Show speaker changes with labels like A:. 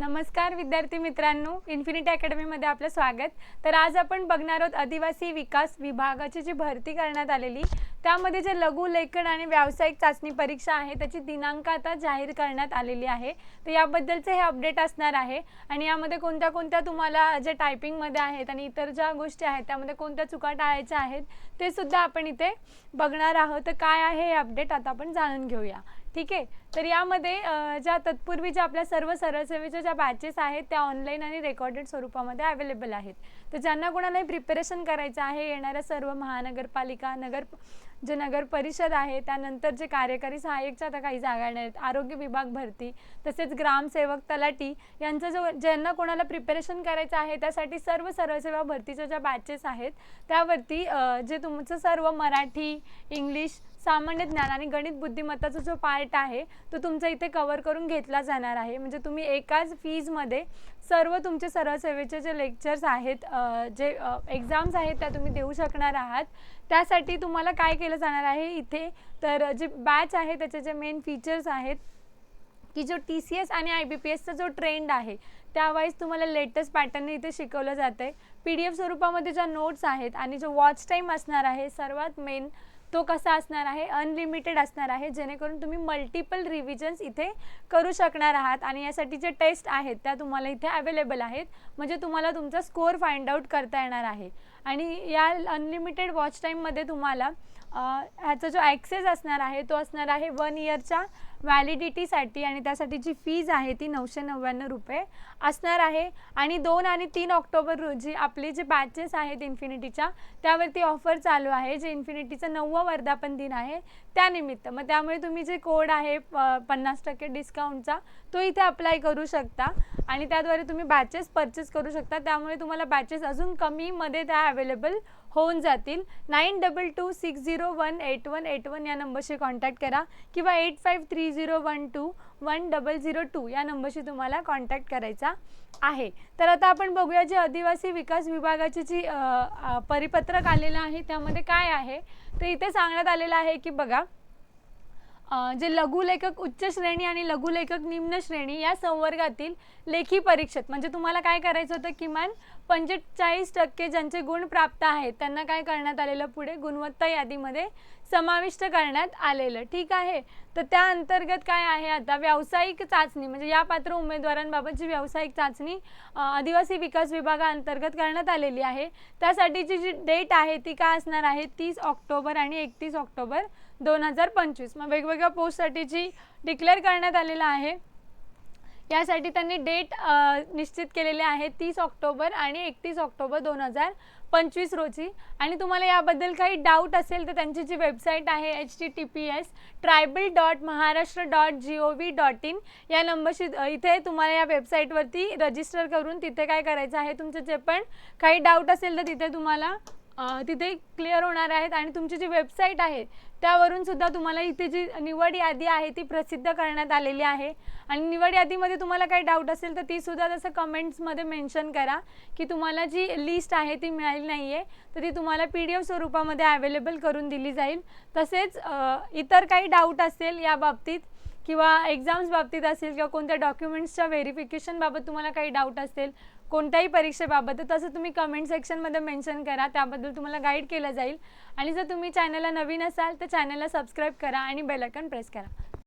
A: नमस्कार विद्यार्थी मित्रांनो इन्फिनिटी अकॅडमीमध्ये आपलं स्वागत. तर आज आपण बघणार आहोत आदिवासी विकास विभागाची जी भरती करण्यात आलेली त्यामध्ये जे लघु लेखन आणि व्यावसायिक चाचणी परीक्षा आहे त्याची दिनांक आता जाहीर करण्यात आलेली आहे. तर याबद्दलचे हे अपडेट असणार आहे आणि यामध्ये कोणत्या कोणत्या तुम्हाला जे टायपिंगमध्ये आहेत आणि इतर ज्या गोष्टी आहेत त्यामध्ये कोणत्या चुका टाळायच्या आहेत ते सुद्धा आपण इथे बघणार आहोत. तर काय आहे हे अपडेट आता आपण जाणून घेऊया. ठीक आहे? तर यामध्ये ज्या तत्पूर्वी ज्या आपल्या सर्व सरळसेवेच्या ज्या बॅचेस आहेत त्या ऑनलाईन आणि रेकॉर्डेड स्वरूपामध्ये अवेलेबल आहेत. तर ज्यांना कोणालाही प्रिपरेशन करायचं आहे येणाऱ्या सर्व महानगरपालिका नगर जे नगर परिषद आहे त्यानंतर जे कार्यकारी सहाय्यकच्या आता काही जागा नाहीत आहेत आरोग्य विभाग भरती तसेच ग्रामसेवक तलाठी यांचं जो ज्यांना कोणाला प्रिपरेशन करायचं आहे त्यासाठी सर्व सर्वसेवा भरतीच्या ज्या बॅचेस आहेत त्यावरती जे तुमचं सर्व मराठी इंग्लिश सामान्य ज्ञान आणि गणित बुद्धिमत्ताचा जो पार्ट आहे तो तुमचा इथे कवर करून घेतला जाणार आहे. म्हणजे तुम्ही एकाच फीजमध्ये सर्व तुमचे सर्वसेवेचे जे लेक्चर्स आहेत जे एक्झाम्स आहेत त्या तुम्ही देऊ शकणार आहात. त्यासाठी तुम्हाला काय केलं जाणार आहे इथे. तर जे बॅच आहे त्याचे जे मेन फीचर्स आहेत की जो टी सी एस आणि आय बी पी एसचा जो ट्रेंड आहे त्यावाईज तुम्हाला लेटेस्ट पॅटर्न इथे शिकवलं जातं आहे पी डी एफ स्वरूपामध्ये ज्या नोट्स आहेत आणि जो वॉच टाईम असणार आहे सर्वात मेन तो कसा असणार आहे? अनलिमिटेड असणार आहे जेणेकरून तुम्ही मल्टिपल रिव्हिजन्स इथे करू शकणार आहात. आणि यासाठी जे टेस्ट आहेत त्या तुम्हाला इथे अवेलेबल आहेत. म्हणजे तुम्हाला तुमचा स्कोअर फाइंड आउट करता येणार आहे. आणि या अनलिमिटेड वॉच टाईममध्ये तुम्हाला ह्याचा जो ॲक्सेस असणार आहे तो असणार आहे वन इयरच्या व्हॅलिडिटीसाठी आणि त्यासाठी जी फीज आहे ती नऊशे नव्याण्णव रुपये असणार आहे. आणि दोन आणि तीन ऑक्टोबर रोजी आपले जे बॅचेस आहेत इन्फिनिटीच्या त्यावरती ऑफर चालू आहे जे इन्फिनिटीचं नववं वर्धापन दिन आहे त्यानिमित्त. मग त्यामुळे तुम्ही जे कोड आहे प- पन्नास टक्के डिस्काउंटचा तो इथे अप्लाय करू शकता. आणि त्याद्वारे तुम्ही बॅचेस परचेस करू शकता. त्यामुळे तुम्हाला बॅचेस अजून कमीमध्ये त्या अवेलेबल होऊन जातील. Nine double two six zero one eight one eight one या नंबरशी कॉन्टॅक्ट करा किंवा eight five three zero one two one double zero two या नंबरशी तुम्हाला कॉन्टॅक्ट करायचा आहे. तर आता आपण बघूया जे आदिवासी विकास विभागाची जी परिपत्रक आलेलं आहे त्यामध्ये काय आहे. तर इथे सांगण्यात आलेलं आहे की बघा जे लघुलेखक उच्च श्रेणी आणि लघुलेखक निम्न श्रेणी या संवर्गातील लेखी परीक्षेत म्हणजे तुम्हाला काय करायचं होतं किमान पंचेचाळीस टक्के ज्यांचे गुण प्राप्त आहेत त्यांना काय करण्यात आलेलं पुढे? गुणवत्ता यादीमध्ये समाविष्ट करण्यात आलेलं. ठीक आहे? तर त्या अंतर्गत काय आहे आता? व्यावसायिक चाचणी म्हणजे या पात्र उमेदवारांबाबतची व्यावसायिक चाचणी आदिवासी विकास विभागाअंतर्गत करण्यात आलेली आहे. त्यासाठीची जी डेट आहे ती काय असणार आहे? तीस ऑक्टोबर आणि एकतीस ऑक्टोबर दोन हजार पंचवीस. मग वेगवेगळ्या पोस्टसाठीची डिक्लेअर करण्यात आलेलं आहे. यासाठी त्यांनी डेट निश्चित केलेले आहे तीस ऑक्टोबर आणि एकतीस ऑक्टोबर दोन हजार पंचवीस रोजी. आणि तुम्हाला याबद्दल काही डाऊट असेल तर त्यांची जी वेबसाईट आहे H T T P S tribal dot Maharashtra dot G O V dot in या नंबरशी इथे तुम्हाला या वेबसाईटवरती रजिस्टर करून तिथे काय करायचं आहे तुमचे जे पण काही डाऊट असेल तर तिथे तुम्हाला तिथे क्लिअर होणार आहेत आणि तुमची जी वेबसाईट आहे त्यावरून सुद्धा तुम्हाला इथे जी निवड यादी आहे ती प्रसिद्ध करण्यात आलेली आहे. आणि निवड यादीमध्ये तुम्हाला काही डाऊट असेल तर ती सुद्धा तसं कमेंट्समध्ये मेन्शन करा की तुम्हाला जी लिस्ट आहे ती मिळाली नाही आहे तर ती तुम्हाला पी डी एफ स्वरूपामध्ये अवेलेबल करून दिली जाईल. तसेच इतर काही डाऊट असेल या बाबतीत किंवा एक्झाम्स बाबतीत असेल किंवा कोणत्या डॉक्युमेंट्सच्या व्हेरिफिकेशनबाबत तुम्हाला काही डाऊट असेल कोणत्याही परीक्षेबाबत तर तसं तुम्ही कमेंट सेक्शनमध्ये मेन्शन करा. त्याबद्दल तुम्हाला गाईड केलं जाईल. आणि जर तुम्ही चॅनलला नवीन असाल तर चॅनलला सबस्क्राईब करा आणि बेलायकन प्रेस करा.